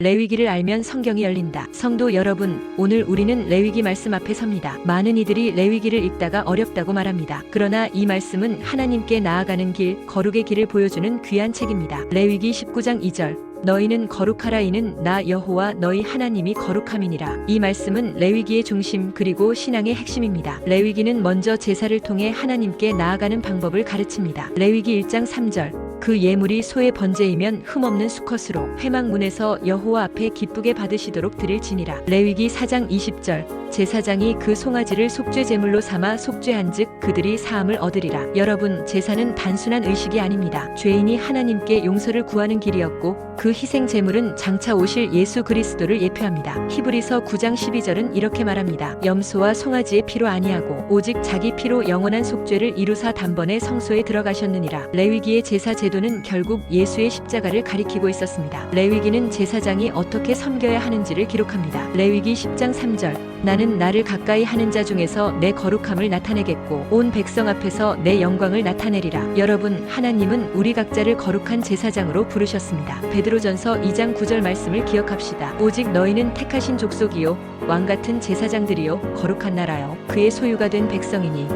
레위기를 알면 성경이 열린다. 성도 여러분, 오늘 우리는 레위기 말씀 앞에 섭니다. 많은 이들이 레위기를 읽다가 어렵다고 말합니다. 그러나 이 말씀은 하나님께 나아가는 길, 거룩의 길을 보여주는 귀한 책입니다. 레위기 19장 2절. 너희는 거룩하라 이는 나 여호와 너희 하나님이 거룩함이니라. 이 말씀은 레위기의 중심 그리고 신앙의 핵심입니다. 레위기는 먼저 제사를 통해 하나님께 나아가는 방법을 가르칩니다. 레위기 1장 3절. 그 예물이 소의 번제이면 흠없는 수컷으로 회막문에서 여호와 앞에 기쁘게 받으시도록 드릴 지니라. 레위기 4장 20절. 제사장이 그 송아지를 속죄 제물로 삼아 속죄한즉 그들이 사함을 얻으리라. 여러분, 제사는 단순한 의식이 아닙니다. 죄인이 하나님께 용서를 구하는 길이었고 그 희생 제물은 장차 오실 예수 그리스도를 예표합니다. 히브리서 9장 12절은 이렇게 말합니다. 염소와 송아지의 피로 아니하고 오직 자기 피로 영원한 속죄를 이루사 단번에 성소에 들어가셨느니라. 레위기의 제사 제도는 결국 예수의 십자가를 가리키고 있었습니다. 레위기는 제사장이 어떻게 섬겨야 하는지를 기록합니다. 레위기 10장 3절 나는 나를 가까이 하는 자 중에서 내 거룩함을 나타내겠고 온 백성 앞에서 내 영광을 나타내리라. 여러분, 하나님은 우리 각자를 거룩한 제사장으로 부르셨습니다. 베드로전서 2장 9절 말씀을 기억합시다. 오직 너희는 택하신 족속이요 왕 같은 제사장들이요 거룩한 나라요 그의 소유가 된 백성이니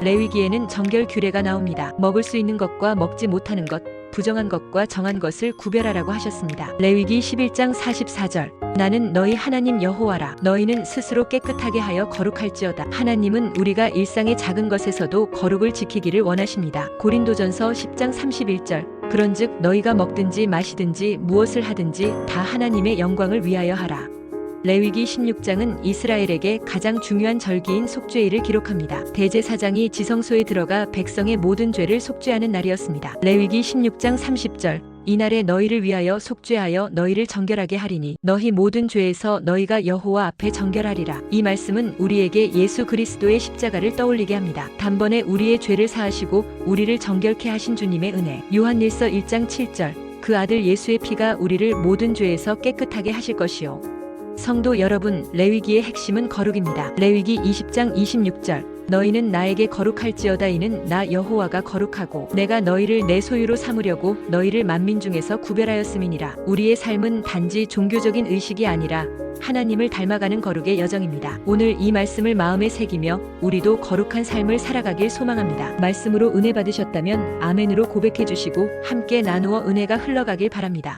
레위기에는 정결 규례가 나옵니다. 먹을 수 있는 것과 먹지 못하는 것, 부정한 것과 정한 것을 구별하라고 하셨습니다. 레위기 11장 44절. 나는 너희 하나님 여호와라. 너희는 스스로 깨끗하게 하여 거룩할지어다. 하나님은 우리가 일상의 작은 것에서도 거룩을 지키기를 원하십니다. 고린도전서 10장 31절. 그런즉 너희가 먹든지 마시든지 무엇을 하든지 다 하나님의 영광을 위하여 하라. 레위기 16장은 이스라엘에게 가장 중요한 절기인 속죄일을 기록합니다. 대제사장이 지성소에 들어가 백성의 모든 죄를 속죄하는 날이었습니다. 레위기 16장 30절 이날에 너희를 위하여 속죄하여 너희를 정결하게 하리니 너희 모든 죄에서 너희가 여호와 앞에 정결하리라. 이 말씀은 우리에게 예수 그리스도의 십자가를 떠올리게 합니다. 단번에 우리의 죄를 사하시고 우리를 정결케 하신 주님의 은혜. 요한일서 1장 7절 그 아들 예수의 피가 우리를 모든 죄에서 깨끗하게 하실 것이요. 성도 여러분, 레위기의 핵심은 거룩입니다. 레위기 20장 26절. 너희는 나에게 거룩할지어다 이는 나 여호와가 거룩하고 내가 너희를 내 소유로 삼으려고 너희를 만민 중에서 구별하였음이니라. 우리의 삶은 단지 종교적인 의식이 아니라 하나님을 닮아가는 거룩의 여정입니다. 오늘 이 말씀을 마음에 새기며 우리도 거룩한 삶을 살아가길 소망합니다. 말씀으로 은혜 받으셨다면 아멘으로 고백해 주시고 함께 나누어 은혜가 흘러가길 바랍니다.